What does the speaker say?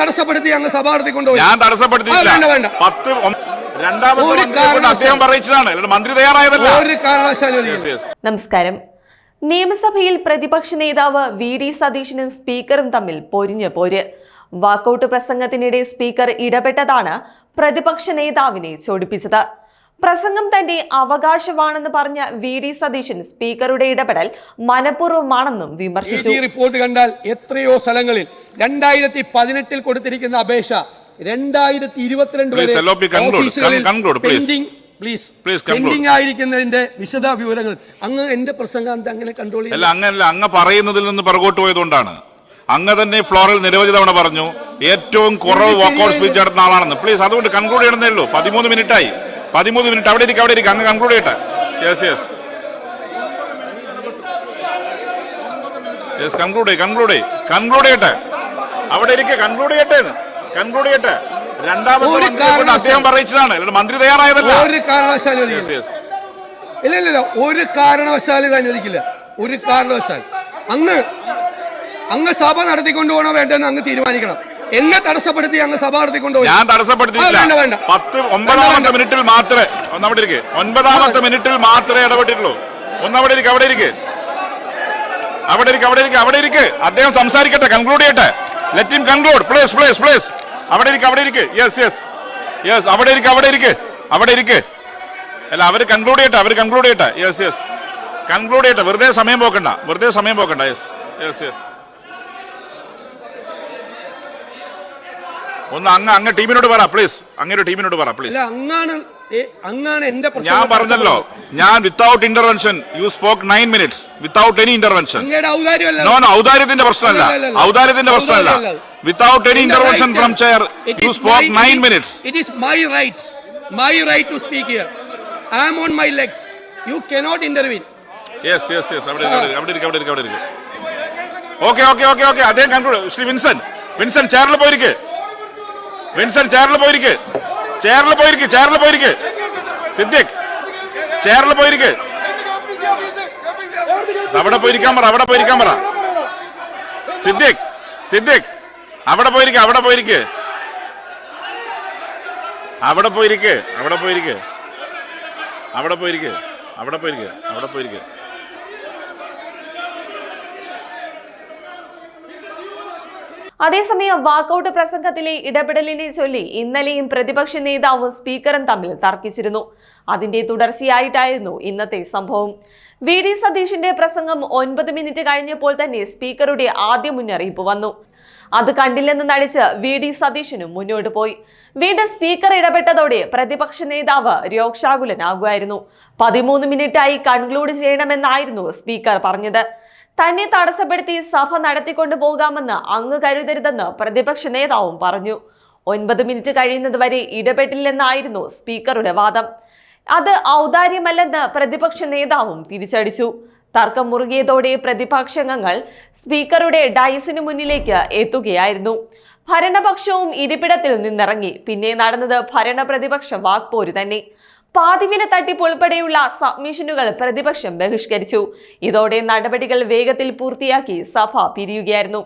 തടസ്സപ്പെടുത്തി അങ്ങ് സഭ നടത്തിക്കൊണ്ടുപോയി ഞാൻ തടസ്സപ്പെടുത്തിയില്ല ആ, വേണ്ട. പത്ത് രണ്ടാമത്തെ ഒരു മന്ത്രിയെ കൊണ്ട് അദ്ദേഹം കാരണവശാലും- പറയിച്ചതാണ്. അല്ലാണ്ട് മന്ത്രി തയ്യാറായതല്ല. ഒരു കാരണവശാലും അനുവദിക്കില്ല. Yes, yes. നമസ്കാരം. നിയമസഭയിൽ പ്രതിപക്ഷ നേതാവ് വി ഡി സതീശനും സ്പീക്കറും തമ്മിൽ പൊരിഞ്ഞ പോര്. വാക്കൌട്ട് പ്രസംഗത്തിനിടെ സ്പീക്കർ ഇടപെട്ടതാണ് പ്രതിപക്ഷ നേതാവിനെ ചൊടിപ്പിച്ചത്. പ്രസംഗം തന്റെ അവകാശമാണെന്ന് പറഞ്ഞ വി ഡി സതീശൻ സ്പീക്കറുടെ ഇടപെടൽ മനഃപൂർവമാണെന്നും വിമർശിച്ചു. ഈ റിപ്പോർട്ട് കണ്ടാൽ എത്രയോ സ്ഥലങ്ങളിൽ രണ്ടായിരത്തി പതിനെട്ടിൽ കൊടുത്തിരിക്കുന്ന അപേക്ഷ രണ്ടായിരത്തി ഇരുപത്തിരണ്ട് വരെ pending ആയിരിക്കുന്നതിന്റെ വിശദ വിവരങ്ങൾ അങ്ങ് എന്റെ പ്രസംഗാന്ത് അങ്ങനെ കൺട്രോൾ അല്ല അങ്ങനല്ല. അങ്ങ് പറയുന്നതിൽ നിന്ന് പുറകോട്ട് പോയതുകൊണ്ടാണ്. അങ്ങ് തന്നെ ഫ്ലോറിൽ നിരവധി തവണ പറഞ്ഞു ഏറ്റവും കുറവ് വാക്കൗട്ട് സ്പീച്ച് നടത്തുന്ന ആളാണെന്ന്. പ്ലീസ് അതുകൊണ്ട് കൺക്ലൂഡ് ചെയ്യണമെന്നേ ഉള്ളൂ. പതിമൂന്ന് മിനിറ്റ് ആയി. പതിമൂന്ന് മിനിറ്റ്. അവിടെ ഇരിക്കും അവിടെ ഇരിക്കും. അങ്ങ് കൺക്ലൂഡ് ചെയ്യട്ടെ. യെസ് യെസ് യെസ് കൺക്ലൂഡ് ചെയ്യ് കൺക്ലൂഡ് ചെയ്യ്. കൺക്ലൂഡ് ചെയ്യട്ടെ. അവിടെ ഇരിക്കെ കൺക്ലൂഡ് ചെയ്യട്ടെ കൺക്ലൂഡ് ചെയ്യട്ടെ. രണ്ടാമത്തെ അദ്ദേഹം പറയിച്ചതാണ്. മന്ത്രി തയ്യാറായതല്ല. ഒരു കാരണവശാലും ഇല്ല ഇല്ല ഇല്ല. ഒരു കാരണവശാലും ഇത് അനുവദിക്കില്ല ഒരു കാരണവശാൽ അങ്ങ് അങ്ങ് സഭ നടത്തിക്കൊണ്ടുപോകണോ വേണ്ടെന്ന് അങ്ങ് തീരുമാനിക്കണം. എന്നെ തടസ്സപ്പെടുത്തി അങ്ങ് സഭ നടത്തിക്കൊണ്ടുപോയി ഞാൻ തടസ്സപ്പെടുത്തിയില്ല. പത്ത് ഒമ്പതാമത്തെ മിനിറ്റിൽ മാത്രമേ ഒന്നവിടെ ഇരിക്കെ. ഒൻപതാമത്തെ മിനിറ്റിൽ മാത്രമേ ഇടപെട്ടിട്ടുള്ളൂ. ഒന്നവിടെ ഇരിക്കെ അവിടെ ഇരിക്കെ. അവിടെ ഇരിക്കെ അവിടെ ഇരിക്കെ അവിടെ ഇരിക്ക്. അദ്ദേഹം സംസാരിക്കട്ടെ കൺക്ലൂഡ് ചെയ്യട്ടെ. Let him conclude please please please അവിടെ ഇരിക്കെ അവിടെ ഇരിക്ക്. യെസ് യെസ് യെസ് അവിടെ ഇരിക്കെ അവിടെ ഇരിക്ക്. അവിടെ ഇരിക്ക്. അല്ല അവർ കൺക്ലൂഡ് ചെയ്യട്ടെ അവർ കൺക്ലൂഡ് ചെയ്യട്ടെ. യെസ് യെസ് കൺക്ലൂഡ് ചെയ്യട്ടെ. വെറുതെ സമയം പോക്കണ്ട. വെറുതെ സമയം പോക്കണ്ട. യെസ് യെസ് യെസ് ഒന്ന് അങ്ങ് അങ്ങ് ടീമിനോട് പറ പ്ലീസ് അങ്ങയുടെ ടീമിനോട് പറ പ്ലീസ് അല്ല അങ്ങാണ് അങ്ങാണ് എന്റെ ഞാൻ പറഞ്ഞല്ലോ ഞാൻ without intervention you spoke nine minutes without any intervention no no ഔദാര്യത്തിന്റെ പ്രശ്നമല്ല. ഔദാര്യത്തിന്റെ പ്രശ്നമല്ല. Without any intervention from chair you spoke nine nine minutes it is my right my right to speak here I am on my legs you cannot interview yes yes yes അവിടെ ഇരിക്ക്, അവിടെ ഇരിക്ക്, അവിടെ ഇരിക്ക്, അവിടെ okay okay okay okay okay അദ്ദേഹം conclude Shri Vinson Vinson ചെയറിൽ പോയിരിക്ക്. വിൻസൻ ചേറിൽ പോയിരിക്ക്. ചേറിൽ പോയിരിക്ക് ചേറിൽ പോയിരിക്ക്. സിദ്ദിഖ് ചേറിൽ പോയിരിക്ക്. അവിടെ പോയിരിക്കാൻ പറ അവിടെ പോയിരിക്കാൻ പറ. സിദ്ദിഖ് സിദ്ദിഖ് അവിടെ പോയിരിക്ക അവിടെ പോയിരിക്ക് അവിടെ പോയിരിക്ക് അവിടെ പോയിരിക്ക് അവിടെ പോയിരിക്ക് അവിടെ പോയിരിക്ക് അവിടെ പോയിരിക്ക് അതേസമയം വാക്കൌട്ട് പ്രസംഗത്തിലെ ഇടപെടലിനെ ചൊല്ലി ഇന്നലെയും പ്രതിപക്ഷ നേതാവും സ്പീക്കറും തമ്മിൽ തർക്കിച്ചിരുന്നു. അതിന്റെ തുടർച്ചയായിട്ടായിരുന്നു ഇന്നത്തെ സംഭവം. വി ഡി സതീഷിന്റെ പ്രസംഗം ഒൻപത് മിനിറ്റ് കഴിഞ്ഞപ്പോൾ തന്നെ സ്പീക്കറുടെ ആദ്യ മുന്നറിയിപ്പ് വന്നു. അത് കണ്ടില്ലെന്ന് നടിച്ച് വി ഡി സതീശനും മുന്നോട്ട് പോയി. വീണ്ടും സ്പീക്കർ ഇടപെട്ടതോടെ പ്രതിപക്ഷ നേതാവ് രോക്ഷാകുലനാകുമായിരുന്നു. പതിമൂന്ന് മിനിറ്റായി കൺക്ലൂഡ് ചെയ്യണമെന്നായിരുന്നു സ്പീക്കർ പറഞ്ഞത്. തന്നെ തടസ്സപ്പെടുത്തി സഭ നടത്തിക്കൊണ്ടു പോകാമെന്ന് അങ്ങ് കരുതരുതെന്ന് പ്രതിപക്ഷ നേതാവും പറഞ്ഞു. ഒൻപത് മിനിറ്റ് കഴിയുന്നതുവരെ ഇടപെട്ടില്ലെന്നായിരുന്നു സ്പീക്കറുടെ വാദം. അത് ഔദാര്യമല്ലെന്ന് പ്രതിപക്ഷ നേതാവും തിരിച്ചടിച്ചു. തർക്കം മുറുകിയതോടെ പ്രതിപക്ഷാംഗങ്ങൾ സ്പീക്കറുടെ ഡയസിനു മുന്നിലേക്ക് എത്തുകയായിരുന്നു. ഭരണപക്ഷവും ഇരിപ്പിടത്തിൽ നിന്നിറങ്ങി. പിന്നെ നടന്നത് ഭരണപ്രതിപക്ഷ വാക്പോര് തന്നെ. പാതിവില തട്ടിപ്പ് ഉൾപ്പെടെയുള്ള സബ്മിഷനുകൾ പ്രതിപക്ഷം ബഹിഷ്കരിച്ചു. ഇതോടെ നടപടികൾ വേഗത്തിൽ പൂർത്തിയാക്കി സഭ പിരിയുകയായിരുന്നു.